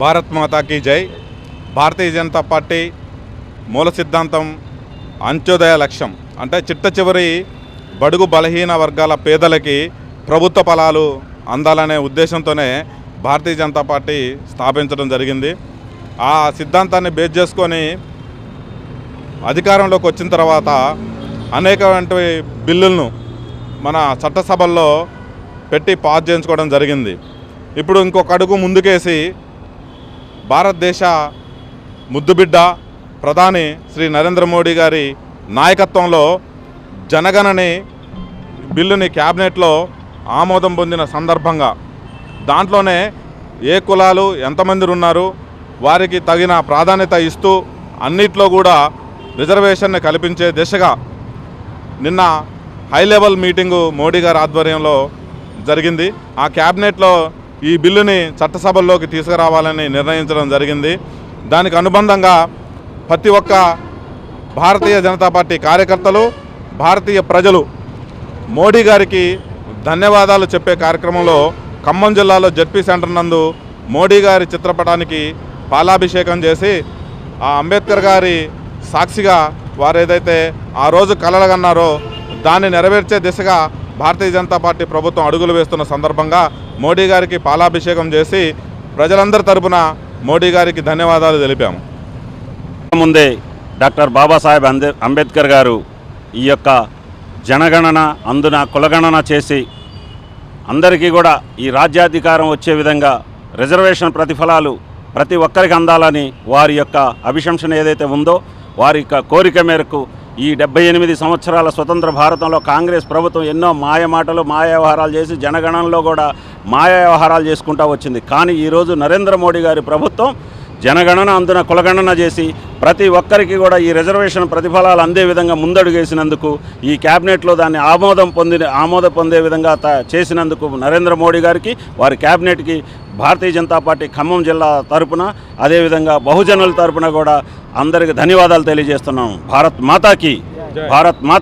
భారత్ మాతాకి జై. భారతీయ జనతా పార్టీ మూల సిద్ధాంతం అంత్యోదయ లక్ష్యం. అంటే చిట్ట చివరి బడుగు బలహీన వర్గాల పేదలకి ప్రభుత్వ ఫలాలు అందాలనే ఉద్దేశంతోనే భారతీయ జనతా పార్టీ స్థాపించడం జరిగింది. ఆ సిద్ధాంతాన్ని బేస్ చేసుకొని అధికారంలోకి వచ్చిన తర్వాత అనేకటువంటి బిల్లులను మన చట్టసభల్లో పెట్టి పాస్ చేయించుకోవడం జరిగింది. ఇప్పుడు ఇంకొక అడుగు ముందుకేసి భారతదేశ ముద్దుబిడ్డ ప్రధాని శ్రీ నరేంద్ర మోడీ గారి నాయకత్వంలో జనగణని బిల్లుని క్యాబినెట్లో ఆమోదం పొందిన సందర్భంగా దాంట్లోనే ఏ కులాలు ఎంతమంది ఉన్నారు వారికి తగిన ప్రాధాన్యత ఇస్తూ అన్నిట్లో కూడా రిజర్వేషన్ని కల్పించే దిశగా నిన్న హై లెవెల్ మీటింగు మోడీ గారి ఆధ్వర్యంలో జరిగింది. ఆ క్యాబినెట్లో ఈ బిల్లుని చట్టసభల్లోకి తీసుకురావాలని నిర్ణయించడం జరిగింది. దానికి అనుబంధంగా ప్రతి ఒక్క భారతీయ జనతా పార్టీ కార్యకర్తలు భారతీయ ప్రజలు మోడీ గారికి ధన్యవాదాలు చెప్పే కార్యక్రమంలో ఖమ్మం జిల్లాలో జడ్పీ సెంటర్ నందు మోడీ గారి చిత్రపటానికి పాలాభిషేకం చేసి ఆ అంబేద్కర్ గారి సాక్షిగా వారు ఏదైతే ఆ రోజు కలలుగన్నారో దాన్ని నెరవేర్చే దిశగా భారతీయ జనతా పార్టీ ప్రభుత్వం అడుగులు వేస్తున్న సందర్భంగా మోడీ గారికి పాలాభిషేకం చేసి ప్రజలందరి తరపున మోడీ గారికి ధన్యవాదాలు తెలిపాము. ముందే డాక్టర్ బాబాసాహెబ్ అంబేద్కర్ గారు ఈ యొక్క జనగణన అందున కులగణన చేసి అందరికీ కూడా ఈ రాజ్యాధికారం వచ్చే విధంగా రిజర్వేషన్ ప్రతిఫలాలు ప్రతి ఒక్కరికి అందాలని వారి యొక్క అభిశంసన ఏదైతే ఉందో వారి యొక్క కోరిక మేరకు ఈ డెబ్బై ఎనిమిది సంవత్సరాల స్వతంత్ర భారతంలో కాంగ్రెస్ ప్రభుత్వం ఎన్నో మాయ మాటలు మాయ వ్యవహారాలు చేసి జనగణనలో కూడా మాయ వ్యవహారాలు చేసుకుంటూ వచ్చింది. కానీ ఈరోజు నరేంద్ర మోడీ గారి ప్రభుత్వం జనగణన అందున కులగణన చేసి ప్రతి ఒక్కరికి కూడా ఈ రిజర్వేషన్ ప్రతిఫలాలు అందే విధంగా ముందడుగేసినందుకు ఈ క్యాబినెట్లో దాన్ని ఆమోదం పొందిన ఆమోదం పొందే విధంగా త- చేసినందుకు నరేంద్ర మోడీ గారికి వారి క్యాబినెట్కి భారతీయ జనతా పార్టీ ఖమ్మం జిల్లా తరపున అదేవిధంగా బహుజనుల తరపున కూడా అందరికి ధన్యవాదాలు తెలియజేస్తున్నాం. భారత్ మాతాకి భారత్ మాత